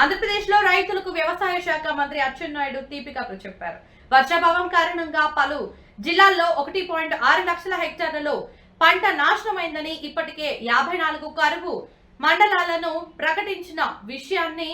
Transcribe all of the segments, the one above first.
ఆంధ్రప్రదేశ్లో రైతులకు వ్యవసాయ శాఖ మంత్రి అచ్చెన్నాయుడు తీపి కబురు చెప్పారు. వర్షాభావం కారణంగా పలు జిల్లాల్లో ఒకటి పాయింట్ ఆరు లక్షల హెక్టార్లలో పంట నాశనమైందని ఇప్పటికే యాభై నాలుగు కరువు మండలాలను ప్రకటించిన విషయాన్ని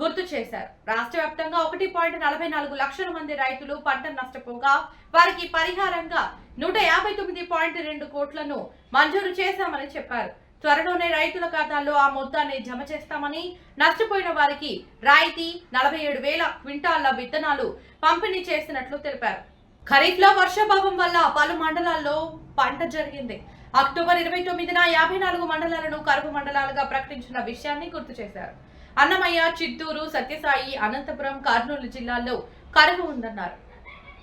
గుర్తు చేశారు. రాష్ట్ర వ్యాప్తంగా ఒకటి పాయింట్ నలభై నాలుగు లక్షల మంది రైతులు పంట నష్టపోగా వారికి పరిహారంగా నూట యాభై తొమ్మిది పాయింట్ రెండు కోట్లను మంజూరు చేశామని చెప్పారు. త్వరలోనే రైతుల ఖాతాల్లో ఆ మొత్తాన్ని జమ చేస్తామని నష్టపోయిన వారికి రాయితీ నలభై ఏడు వేల క్వింటాళ్ళ విత్తనాలు పంపిణీ చేసినట్లు తెలిపారు. ఖరీఫ్లో వర్షాభావం వల్ల పలు మండలాల్లో పంట జరిగింది. అక్టోబర్ ఇరవై తొమ్మిదిన యాభై నాలుగు మండలాలను కరువు మండలాలుగా ప్రకటించిన విషయాన్ని గుర్తు చేశారు. అన్నమయ్య చిత్తూరు సత్యసాయి అనంతపురం కర్నూలు జిల్లాల్లో కరువు ఉందన్నారు.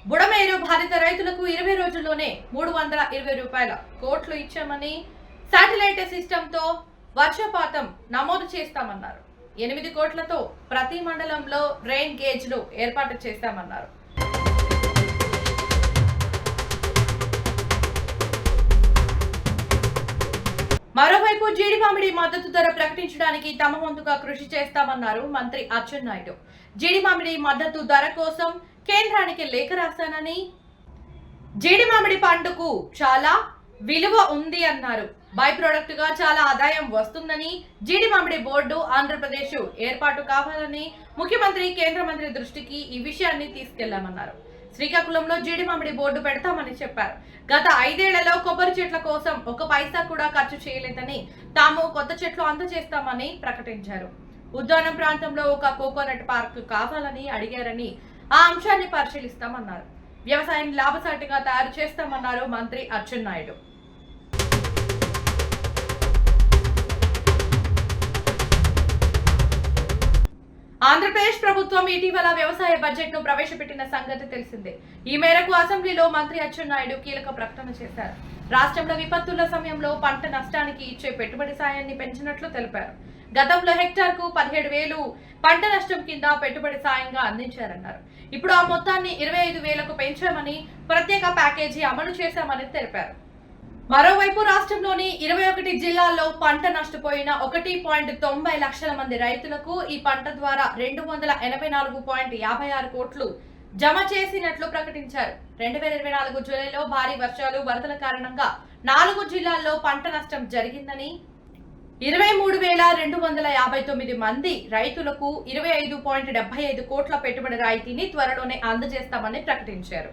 బుడమేరు బాధిత రైతులకు ఇరవై రోజుల్లోనే మూడు వందల ఇరవై రూపాయల కోట్లు ఇచ్చామని శాటిలైట్ సిస్టంతో వర్షపాతం నమోదు చేస్తామన్నారు. ఎనిమిది కోట్లతో ప్రతి మండలంలో రెయిన్ గేజ్లు ఏర్పాటు చేస్తామన్నారు. మరోవైపు జీడి మామిడి మద్దతు ధర ప్రకటించడానికి తమ వంతుగా కృషి చేస్తామన్నారు మంత్రి అచ్చెన్నాయుడు జీడి మామిడి మద్దతు ధర కోసం కేంద్రానికి లేఖ రాశానని జీడి మామిడి చాలా విలువ ఉంది అన్నారు. బై ప్రోడక్ట్గా చాలా ఆదాయం వస్తుందని జీడి మామిడి బోర్డు ఆంధ్రప్రదేశ్ ఏర్పాటు కావాలని ముఖ్యమంత్రి కేంద్ర మంత్రి దృష్టికి ఈ విషయాన్ని తీసుకెళ్ళామన్నారు. శ్రీకాకుళంలో జీడి మామిడి బోర్డు పెడతామని చెప్పారు. గత ఐదేళ్ళలో కొబ్బరి చెట్ల కోసం ఒక పైసా కూడా ఖర్చు చేయలేదని తాము కొత్త చెట్లు అందజేస్తామని ప్రకటించారు. ఉద్యానం ప్రాంతంలో ఒక కోకోనట్ పార్క్ కావాలని అడిగారని ఆ అంశాన్ని పరిశీలిస్తామన్నారు. వ్యవసాయం లాభసాటిగా తయారు చేస్తామన్నారు మంత్రి అచ్చెన్నాయుడు ఆంధ్రప్రదేశ్ ప్రభుత్వం ఇటీవల వ్యవసాయ బడ్జెట్ను ప్రవేశపెట్టిన సంగతి తెలిసిందే. ఈ మేరకు అసెంబ్లీలో మంత్రి అచ్చెన్నాయుడు కీలక ప్రకటన చేశారు. రాష్ట్రంలో విపత్తుల సమయంలో పంట నష్టానికి ఇచ్చే పెట్టుబడి సాయాన్ని పెంచినట్లు తెలిపారు. గతంలో హెక్టార్కు పదిహేడు వేలు పంట నష్టం కింద పెట్టుబడి సాయంగా అందించారన్నారు. ఇప్పుడు ఆ మొత్తాన్ని ఇరవై ఐదు వేలకు పెంచామని ప్రత్యేక ప్యాకేజీ అమలు చేశామని తెలిపారు. మరోవైపు రాష్ట్రంలోని ఇరవై ఒకటి జిల్లాల్లో పంట నష్టపోయిన ఒకటి పాయింట్ తొంభై లక్షల మంది రైతులకు ఈ పంట ద్వారా రెండు వందల ఎనభై నాలుగు పాయింట్ యాభై ఆరు కోట్లు జమ చేసినట్లు ప్రకటించారు. రెండు వేల ఇరవై నాలుగు జూలైలో భారీ వర్షాలు వరదల కారణంగా నాలుగు జిల్లాల్లో పంట నష్టం జరిగిందని ఇరవై మూడు వేల రెండు వందల యాభై తొమ్మిది మంది రైతులకు ఇరవై ఐదు పాయింట్ డెబ్బై ఐదు కోట్ల పెట్టుబడి రాయితీని త్వరలోనే అందజేస్తామని ప్రకటించారు.